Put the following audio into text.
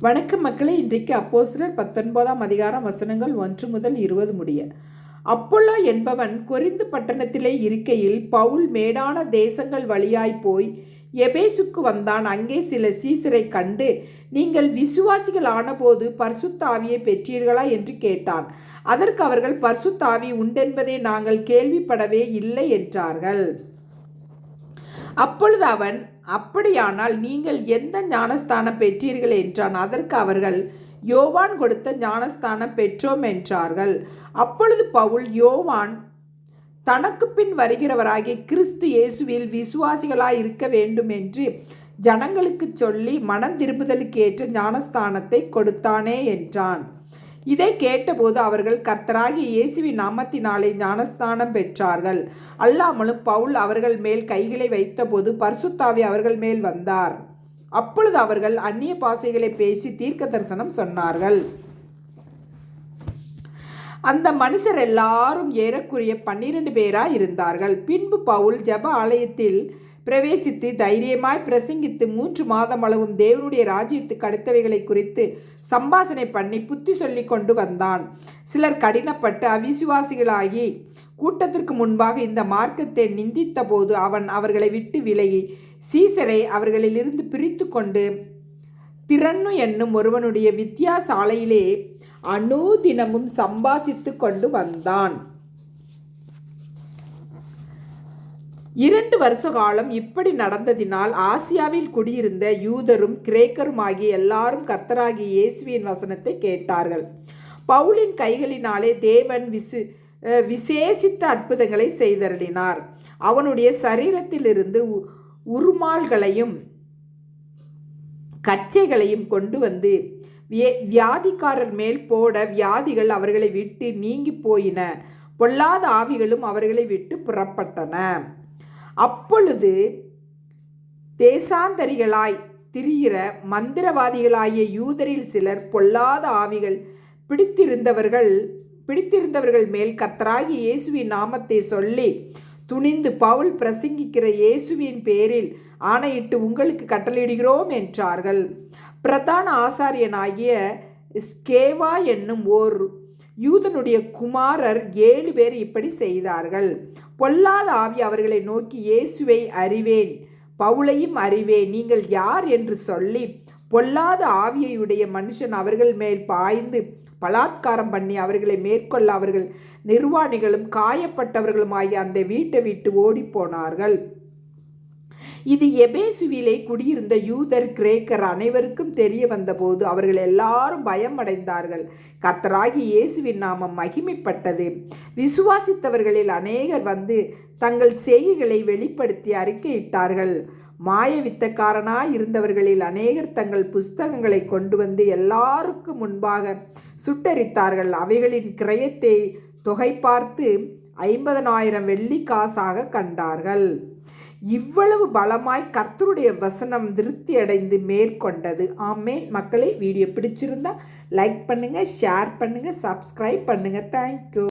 வணக்கம் மக்களே இன்றைக்கு அப்போஸ்தலர் பத்தொன்பதாம் அதிகாரம் வசனங்கள் ஒன்று முதல் இருபது முடிய. அப்பொல்லோ என்பவன் கொரிந்து பட்டணத்திலே இருக்கையில் பவுல் மேடான தேசங்கள் வழியாய் போய் எபேசுக்கு வந்தான். அங்கே சில சீசரை கண்டு நீங்கள் விசுவாசிகள் ஆனபோது பர்சுத்தாவியை பெற்றீர்களா? என்று கேட்டான். அதற்கு அவர்கள் பர்சுத்தாவி உண்டென்பதை நாங்கள் கேள்விப்படவே இல்லை என்றார்கள். அப்பொழுது அவன் அப்படியானால் நீங்கள் எந்த ஞானஸ்தானம் பெற்றீர்கள் என்றான். அதற்கு அவர்கள் யோவான் கொடுத்த ஞானஸ்தானம் பெற்றோம் என்றார்கள். அப்பொழுது பவுல் யோவான் தனக்கு பின் வருகிறவராகிய கிறிஸ்து இயேசுவில் விசுவாசிகளாய் இருக்க வேண்டும் என்று ஜனங்களுக்கு சொல்லி மனம் திரும்புதலுக்கு ஏற்ற ஞானஸ்தானத்தை கொடுத்தானே என்றான். இதை கேட்டபோது அவர்கள் கர்த்தராகி இயேசுவின் நாமத்தினாலே ஞானஸ்தானம் பெற்றார்கள். அல்லாமலும் பவுல் அவர்கள் மேல் கைகளை வைத்தபோது பர்சுத்தாவி அவர்கள் மேல் வந்தார். அப்பொழுது அவர்கள் அந்நிய பாசைகளை பேசி தீர்க்க தரிசனம் சொன்னார்கள். அந்த மனுஷர் எல்லாரும் ஏறக்குரிய பன்னிரண்டு பேராய் இருந்தார்கள். பின்பு பவுல் ஜப ஆலயத்தில் பிரவேசித்து தைரியமாய் பிரசங்கித்து மூன்று மாதம் அளவும் தேவனுடைய ராஜ்யத்துக்கு அடுத்தவைகளை குறித்து சம்பாசனை பண்ணி புத்தி சொல்லி கொண்டு வந்தான். சிலர் கடினப்பட்டு அவிசுவாசிகளாகி கூட்டத்திற்கு முன்பாக இந்த மார்க்கத்தை நிந்தித்த போது அவன் அவர்களை விட்டு விலகி சீசரை அவர்களிலிருந்து பிரித்து கொண்டு திறன்னு என்னும் ஒருவனுடைய வித்தியாசாலையிலே அனுதினமும் சம்பாசித்து கொண்டு வந்தான். இரண்டு வருஷ காலம் இப்படி நடந்ததினால் ஆசியாவில் குடியிருந்த யூதரும் கிரேக்கரும் ஆகிய எல்லாரும் கர்த்தராகிய இயேசுவின் வசனத்தை கேட்டார்கள். பவுலின் கைகளினாலே தேவன் விசு விசேஷித்த அற்புதங்களை செய்தருளினார். அவனுடைய சரீரத்திலிருந்து உருமால்களையும் கச்சைகளையும் கொண்டு வந்து வியாதிக்காரர் மேல் போட வியாதிகள் அவர்களை விட்டு நீங்கி போயின. பொல்லாத ஆவிகளும் அவர்களை விட்டு புறப்பட்டன. அப்பொழுது தேசாந்தரிகளாய் திரிகிற மந்திரவாதிகளாகிய யூதரில் சிலர் பொல்லாத ஆவிகள் பிடித்திருந்தவர்கள் பிடித்திருந்தவர்கள் மேல் கத்தராகி இயேசுவின் நாமத்தை சொல்லி துணிந்து பவுல் பிரசங்கிக்கிற இயேசுவின் பேரில் ஆணையிட்டு உங்களுக்கு கட்டளையிடுகிறோம் என்றார்கள். பிரதான ஆசாரியனாகிய ஸ்கேவா என்னும் ஓர் யூதனுடைய குமாரர் ஏழு பேர் இப்படி செய்தார்கள். பொல்லாத ஆவி அவர்களை நோக்கி இயேசுவை அறிவேன் பவுளையும் அறிவேன் நீங்கள் யார் என்று சொல்லி பொல்லாத ஆவியையுடைய மனுஷன் அவர்கள் மேல் பாய்ந்து பலாத்காரம் பண்ணி அவர்களை மேற்கொள்ள அவர்கள் நிர்வாணிகளும் காயப்பட்டவர்களும் ஆகிய அந்த வீட்டை விட்டு ஓடிப்போனார்கள் இது எபேசுவிலே குடியிருந்த யூதர் கிரேக்கர் அனைவருக்கும் தெரிய வந்தபோது அவர்கள் எல்லாரும் பயம் அடைந்தார்கள் கத்தராகி இயேசுவின் நாமம் மகிமைப்பட்டது. விசுவாசித்தவர்களில் அநேகர் வந்து தங்கள் செய்கைகளை வெளிப்படுத்தி அறிக்கையிட்டார்கள். மாய வித்தக்காரனாய் இருந்தவர்களில் அநேகர் தங்கள் புஸ்தகங்களை கொண்டு வந்து எல்லாருக்கும் முன்பாக சுட்டரித்தார்கள். அவைகளின் கிரயத்தை தொகை பார்த்து ஐம்பதனாயிரம் வெள்ளி காசாக கண்டார்கள். இவ்வளவு பலமாய் கர்த்தருடைய வசனம் திருப்தி அடைந்து மேற்கொண்டது. ஆமேன். மக்களை வீடியோ பிடிச்சிருந்தா லைக் பண்ணுங்கள் ஷேர் பண்ணுங்கள் சப்ஸ்கிரைப் பண்ணுங்கள் தேங்க்யூ